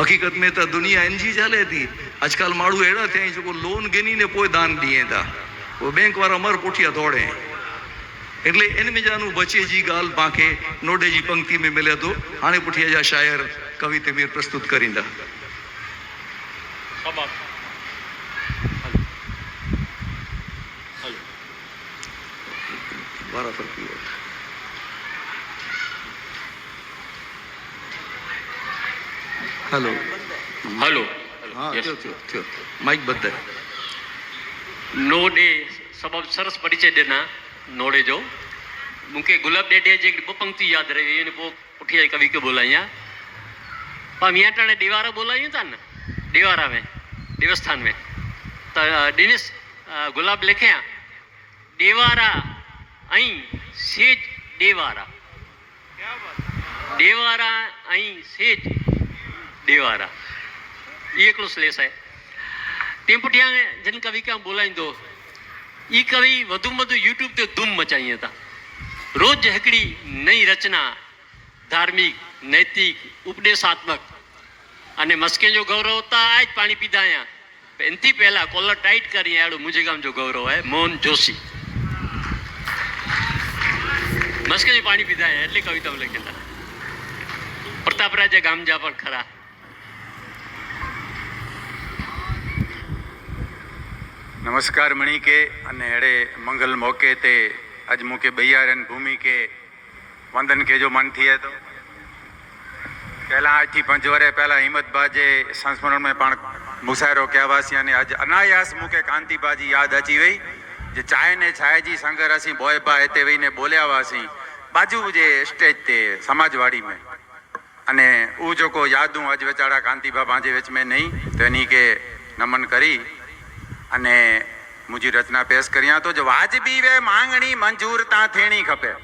हकीकत में त दुनिया इंजी चाले थी अॼुकल्ह माण्हू अहिड़ा थिया आहिनि जेको लोन गिनी ने पोइ दान ॾिए था उहे बैंक वारा मर पुठियां दौड़े એટલે इन મિજાનું બચે જી ॻाल्हि तव्हांखे नोडे जी पंक्ति में मिले थो हाणे पुठियां जा शाइर कवि तमीर प्रस्तुत करींदा હલો હલો હા Yes. થયો થયો થયો માઇક બતાય નોડે સબબ સરસ પરિચય દેના નોડે जो मूंखे गुलाब ॾेढे जी ॿ पंक्ति यादि रही हुई पोइ उठी आई कवि खे बोलाइयां पर मियां टाणे ॾेवारा बोलायूं था न ॾेवारा में देवस्थान में त दिनेश अ, गुलाब लिखिया ॾेवारा ऐं सेज ॾेवारा ॾेवारा ऐं सेज દેવારા. એ એકલો શ્લેષ છે ટેમ્પટિયા જેને કવિ કામ બોલાવી દો. એ કવિ વધુમાં વધુ યુટ્યુબ તે ધૂમ મચાવી હતા. રોજ હકડી નઈ રચના, ધાર્મિક, નૈતિક, ઉપદેશાત્મક. અને મસ્કે જો ગૌરવતા આ જ પાણી પીધા અહીંયા એનથી પહેલા કોલર ટાઈટ કરી આડો મુજે ગામ જો ગૌરવ હે, મોહન જોશી. મસ્કે પાણી પીધા એટલે કવિતા લખેલા પ્રતાપરાજે ગામ જા પણ ખરા. નમસ્કાર મણી કે અને એડે મંગલ મોકે તે અજ મુકે બૈયારન ભૂમિ કે વંદન કે જો મન થયે તો. પહેલાં આજથી પાંચ વર્ષ પહેલાં હિંમતબાજે સંસ્મરણમાં પણ મુસાયરો કહેવાસી અને આજ અનાયાસ મુકે કાંતિબાજી યાદ અચી વઈ. જે ચાય ને છાયજી સંગર હસી બોયબા એતે વઈને બોલ્યા વાસી. બાજુ જે સ્ટેજ તે સમાજવાડી મેં અને ઉ જોકો યાદું અજ વેચાડા કાંતિબા પાંજે વેચ મેં નહીં. તો એની કે નમન કરી. અને મુજી રચના પેશ કર્યા તો જ વાજબી વે માંગણી મંજૂરતા થેણી ખપે.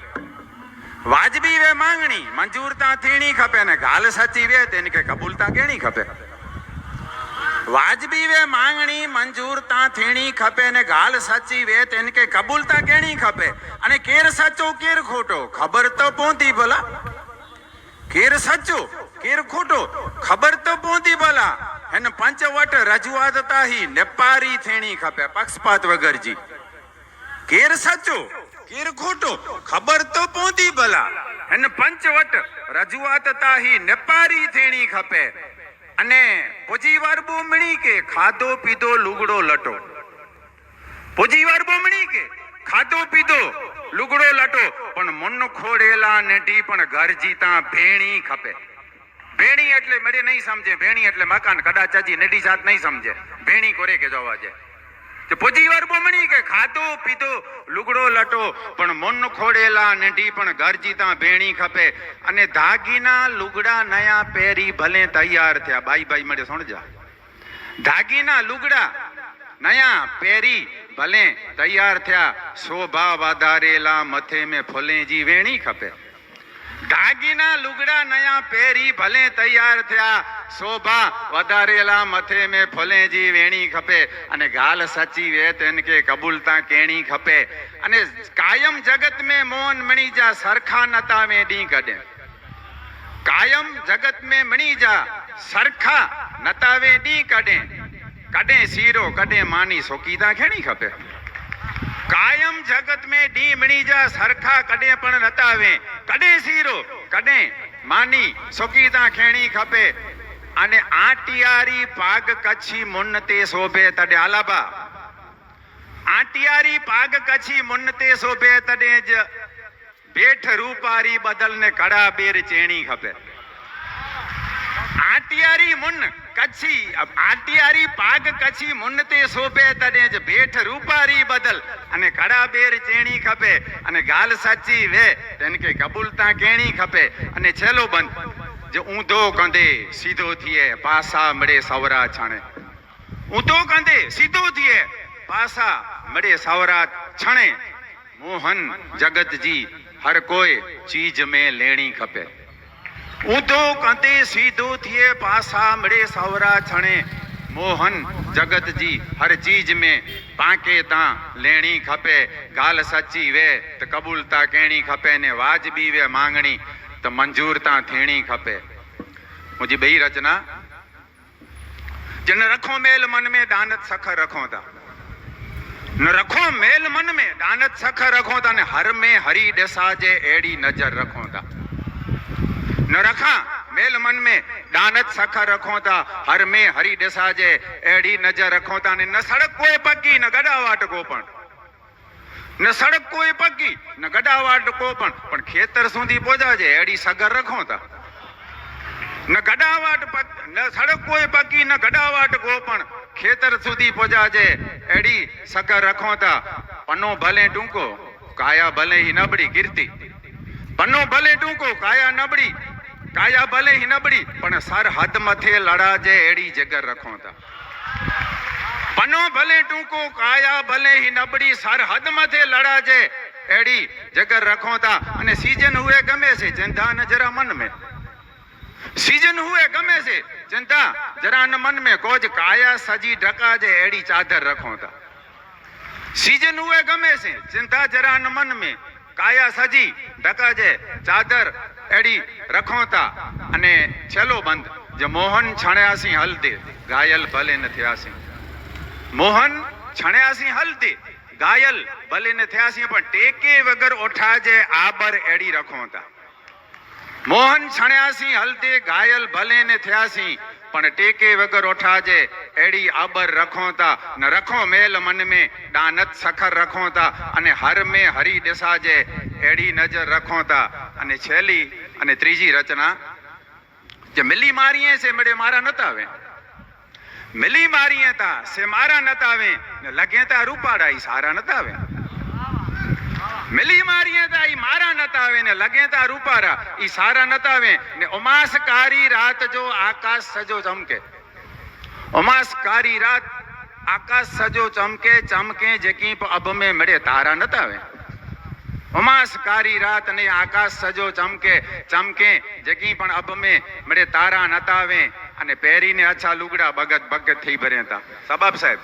વાજબી વે માંગણી મંજૂરતા થેણી ખપે ને ગાલ સાચી વે તેને કે કબૂલતા કેણી ખપે. વાજબી વે માંગણી મંજૂરતા થેણી ખપે ને ગાલ સાચી વે તેને કે કબૂલતા કેણી ખપે. અને કેર સાચો, કેર ખોટો, ખબર તો પહોંતી ભલા. કેર સાચો, કેર ખોટો, ખબર તો પહોંતી ભલા. એને પંચવટ રજૂઆત તાહી નેપારી થેણી ખપે, પક્ષપાત વગરજી. કેર સાચો કેર ખોટો, ખબર તો પહોંતી ભલા. એને પંચવટ રજૂઆત તાહી નેપારી થેણી ખપે. અને પોજીવાર બોમણી કે ખાધો પીધો લુગડો લટો. પોજીવાર બોમણી કે ખાધો પીધો લુગડો લટો. પણ મન ખોડેલા નેટી પણ ઘર જીતા ભેણી ખપે. ભેણી એટલે મેડે નહીં સમજે, ભેણી એટલે મકાન, કદાચ હજી નેટી જાત નહીં સમજે. ભેણી કોરે કે જોવા છે કે પોજીવાર બોમણી કે ખાધો, પીધો, લુગડો લટો, પણ મન ખોડેલા નેટી પણ ઘર જીતા ભેણી ખપે. અને ધાગીના લુગડા નયા પહેરી ભલે તૈયાર થયા. બાઈ બાઈ મળે સમજા ધાગીના લુગડા નયા પહેરી ભલે તૈયાર થયા. શોભા વધારેલા મથે મેં ફુલેજી વેણી ખપે. ધાગીના લુગડા નયા પહેરી ભલે તૈયાર થયા. શોભા વધારેલા મથે મેં ફુલેજી વેણી ખપે. અને ગાલ સચી વે તેન કે કબૂલતા કેણી ખપે. અને કાયમ જગત મે મોહન મણી જા, સરખા નતા મે ડી કડે કાયમ જગત में મણી જા, સરખા નતાવે ડી કડે કડે સીરો કડે માની સોકીદા ખેણી ખપે. કાયમ જગત में ડી મણી જા, સરખા કડે પણ નતાવે કડે સીરો કડે માની સોકીદા ખેણી ખપે. અને આટિયારી પાગ કચ્છી મુન્ન તે શોભે તડે. આલાબા આટિયારી પાગ કચ્છી મુન્ન તે શોભે તડે જ. બેઠ રૂપારી બદલ ને કડા બેર ચેણી ખપે. આટિયારી મુન કચ્છી આટિયારી પાગ કચ્છી મુન તે શોભે તને જ ભેઠ રૂપારી બદલ. અને કડા બેર ચેણી ખપે, અને ગાલ સાચી વે, તેને કે કબૂલતા કેણી ખપે. અને છેલ્લો બંધ, જે ઊંધો કંદે સીધો થીએ પાસા મળે સવરા છાણે. ઊંધો કંદે સીધો થીએ પાસા મળે સવરા છણે. મોહન જગતજી, હર કોઈ ચીજ में લેણી ખપે. ઊંધો કંતે સીધો થઈએ પાસા મળે સવરા છણે મોહન જગતજી હર ચીજ में પાંકે તા લેણી ખપે ગાલ સચ્ચી વે તો કબૂલતા કેણી ખપે ને વાજબી વે માંગણી તો મંજૂરતા થેણી ખપે મુજી બઈ રચના જન રખો મેલ મન में दानत सख रखो था न रखो मेल मन में दानत सख रखो था ने हर में हरी दशा जे एड़ी नजर रखो था न रखा मेल मन में दानत सख रखो था हर में हरी दशा जे एड़ी नजर रखो था ने न सड़क कोई पक्की न गडावाट को પણ ન સડક કોઈ પક્કી ન ગડાવાટ કો પણ પણ ખેતર સુધી પહોંચાજે એડી સગર રખો તા ન ગડાવાટ પક- ન સડક કોઈ પક્કી ન ગડાવાટ કો પણ ખેતર સુધી પહોંચાજે એડી સગર રખો તા પન્નો ભલે ટૂંકો કાયા ભલે હી નબળી કીર્તિ પન્નો ભલે ટૂંકો કાયા નબળી કાયા ભલે હિનબડી પણ સાર હાથ મથે લડા જે એડી જગર રખો તા પનો ભલે ટૂંકો, કાયા ભલે હિનબડી સાર હાથ મથે લડા જે એડી જગર રખો તા અને સીઝન હુએ ગમે છે, જનતા ને જરા મન મે. સીઝન હુએ ગમે છે, જનતા જરા ન મન મે. કોજ કાયા સજી ઢકા જે એડી ચાદર રખો તા સીઝન હુએ ગમે છે, જનતા જરા ન મન મે. કાયા સજી ઢકા જે ચાદર, એડી, રખોતા અને છેલ્લો બંધ જે મોહન છણ્યાસી હલદે, ગાયલ ભલે ન થયાસી. મોહન છણ્યાસી હલદે, ગાયલ ભલે ન થયાસી, પણ ટેકે વગર ઓઠા જે આબર, એડી, રખોતા. મોહન છણ્યાસી હલદે ઘાયલ ભલે ને થયાસી પણ ટેકે વગર ઓઠાજે, એડી આબર રખોતા. ન રખો મેલ મન મે દાનત સખર રખોતા. અને હર મે હરી દેસાજે, એડી નજર રખોતા. અને છેલ્લી અને ત્રીજી રચના, જે મિલી મારીએ છે મડે મારા નતા આવે મિલી મારીએ તા, સે મારા નતા આવે ને લગે તા રૂપાડા ઈ સારા નતા આવે મિલી મારીએ તા, ઈ મારા નતા આવે ને લગે તા રૂપારા. ઈ સારા નતા આવે ને ઉમાસકારી રાત જો આકાશ સજો ચમકે. ઉમાસકારી રાત આકાશ સજો ચમકે ચમકે જેકી અબ મે મળે, તારા નતા આવે ઉમાસકારી રાત ને આકાશ સજો ચમકે ચમકે જેકી પણ અબ મે મળે, તારા નતા આવે અને પહેરીને અચ્છા લુગડા ભગત ભગત થઈ ભર્યા સબાબ સાહેબ.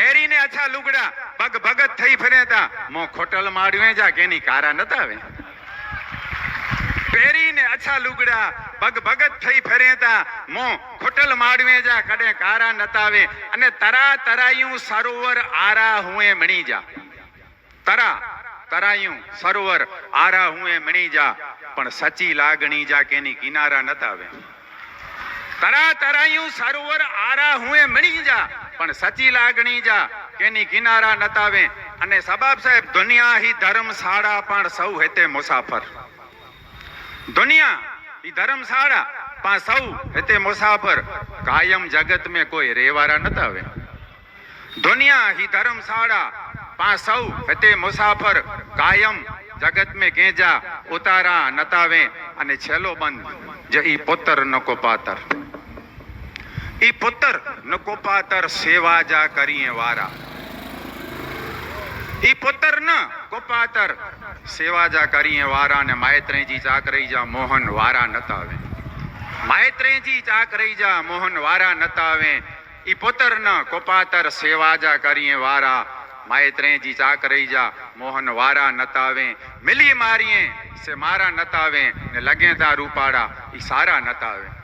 પહેરીને અચ્છા લુગડા પગ ભગત થઈ ફરેતા મો ખોટલ માડ્યું જા કેની કારા નતા આવે પહેરીને અચ્છા લુગડા પગ ભગત થઈ ફરેતા મો ખોટલ માડવે જા, કડે કારા નતાવે. અને તરા તરાયું સરોવર આરા હુએ મણી જા. તરા તરાયું સરોવર આરા હુએ મણી જા, પણ સચી લાગણી જા કેની કિનારા નતાવે. તરા તરાયું સરોવર આરા હુએ મણી જા પણ સચી લાગણી જા એની કિનારા નતાવે. અને સબાબ સાહેબ, દુનિયા હી ધર્મશાળા પણ સૌ હેતે મુસાફર. દુનિયા હી ધર્મશાળા પણ સૌ હેતે મુસાફર. કાયમ જગત में કોઈ રેવારા નતાવે. દુનિયા હી ધર્મશાળા પણ સૌ હેતે મુસાફર. કાયમ જગત में કેજા ઉતારા નતાવે. અને છેલ્લો બંધ, જે ઈ પુત્ર નકો પાતર ઈ પુત્ર નકો પાતર સેવા જા કરીએ વારા. ઈ પુત્ર ન કોપાતર સેવા જા કરીએ વારા ને માયત્રેજી ચાક રહી જા મોહન વારા નતાવે. માયત્રેજી ચાક રહી જા મોહન વારા નતાવે. ઈ પુત્ર ન કોપાતર સેવા જા કરીએ વારા. માયત્રેજી ચાક રહી જા મોહન વારા નતાવે. મિલી મારીએ સે મારા નતાવે ને લગે તા રૂપાડા ઈ સારા નતાવે.